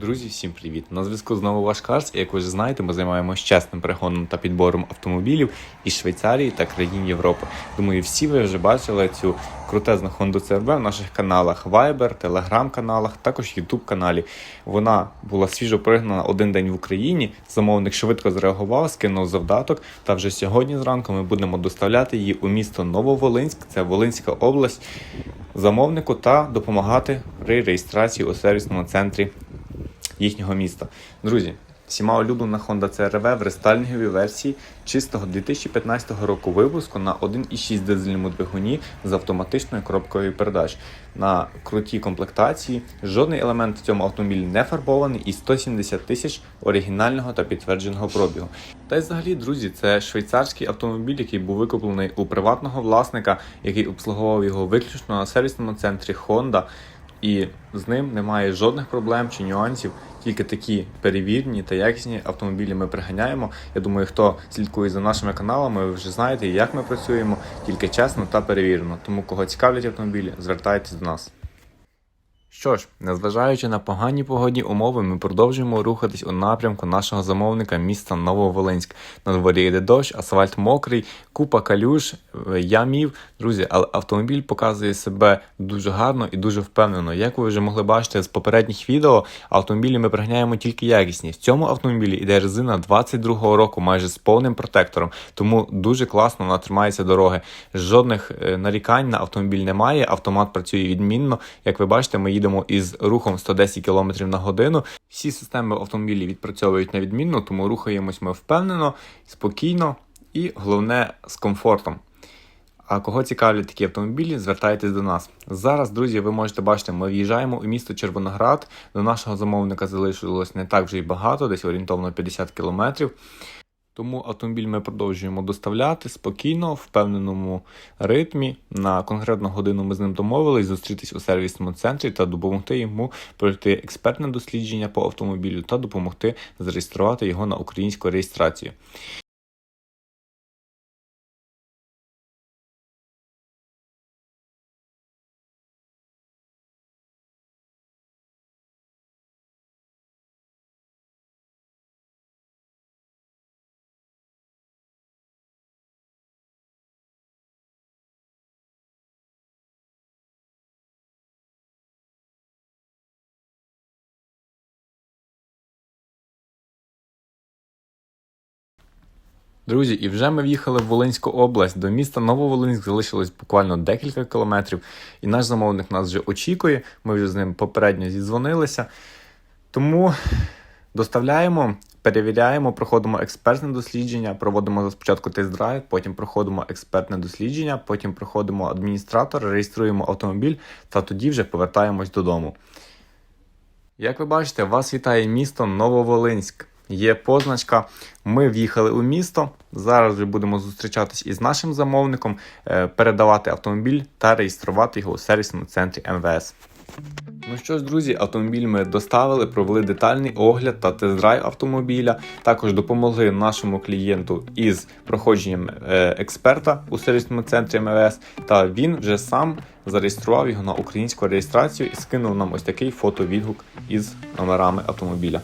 Друзі, всім привіт! На зв'язку знову ваш Карс, і як ви вже знаєте, ми займаємося чесним перегоном та підбором автомобілів із Швейцарії та країн Європи. Думаю, всі ви вже бачили цю крутезну Honda CRV в наших каналах Viber, Telegram-каналах, також YouTube каналі. Вона була свіжо пригнана один день в Україні. Замовник швидко зреагував, скинув завдаток. Та вже сьогодні зранку ми будемо доставляти її у місто Нововолинськ, це Волинська область, замовнику та допомагати при реєстрації у сервісному центрі їхнього міста. Друзі, всіма улюблена Honda CR-V в рестайлінговій версії чистого 2015 року випуску на 1,6 дизельному двигуні з автоматичною коробкою передач. На крутій комплектації жодний елемент в цьому автомобілі не фарбований і 170 тисяч оригінального та підтвердженого пробігу. Та й взагалі, друзі, це швейцарський автомобіль, який був викуплений у приватного власника, який обслуговував його виключно на сервісному центрі Honda. І з ним немає жодних проблем чи нюансів, тільки такі перевірені та якісні автомобілі ми приганяємо. Я думаю, хто слідкує за нашими каналами, ви вже знаєте, як ми працюємо, тільки чесно та перевірено. Тому кого цікавлять автомобілі, звертайтесь до нас. Що ж, незважаючи на погані погодні умови, ми продовжуємо рухатись у напрямку нашого замовника міста Нововолинськ. На дворі йде дощ, асфальт мокрий, купа калюш, е, ямів. Друзі, але автомобіль показує себе дуже гарно і дуже впевнено. Як ви вже могли бачити з попередніх відео, автомобілі ми приганяємо тільки якісні. В цьому автомобілі йде резина 22-го року, майже з повним протектором, тому дуже класно вона тримається дороги. Жодних е, нарікань на автомобіль немає. Автомат працює відмінно. Як ви бачите, ми їдемо із рухом 110 км на годину. Всі системи автомобілі відпрацьовують на відмінно, тому рухаємось ми впевнено, спокійно і головне з комфортом. А кого цікавлять такі автомобілі, звертайтесь до нас. Зараз, друзі, ви можете бачити, ми в'їжджаємо у місто Червоноград. До нашого замовника залишилось не так вже й багато, десь орієнтовно 50 кілометрів. Тому автомобіль ми продовжуємо доставляти спокійно, в впевненому ритмі. На конкретну годину ми з ним домовились зустрітись у сервісному центрі та допомогти йому пройти експертне дослідження по автомобілю та допомогти зареєструвати його на українську реєстрацію. Друзі, і вже ми в'їхали в Волинську область. До міста Нововолинськ залишилось буквально декілька кілометрів, і наш замовник нас вже очікує. Ми вже з ним попередньо зідзвонилися. Тому доставляємо, перевіряємо, проходимо експертне дослідження, проводимо спочатку тест-драйв, потім проходимо експертне дослідження, потім проходимо адміністратор, реєструємо автомобіль та тоді вже повертаємось додому. Як ви бачите, вас вітає місто Нововолинськ. Є позначка. Ми в'їхали у місто. Зараз вже будемо зустрічатись із нашим замовником, е, передавати автомобіль та реєструвати його у сервісному центрі МВС. Ну що ж, друзі, автомобіль ми доставили, провели детальний огляд та тест-драйв автомобіля. Також допомогли нашому клієнту із проходженням е, експерта у сервісному центрі МВС. Та він вже сам зареєстрував його на українську реєстрацію і скинув нам ось такий фотовідгук із номерами автомобіля.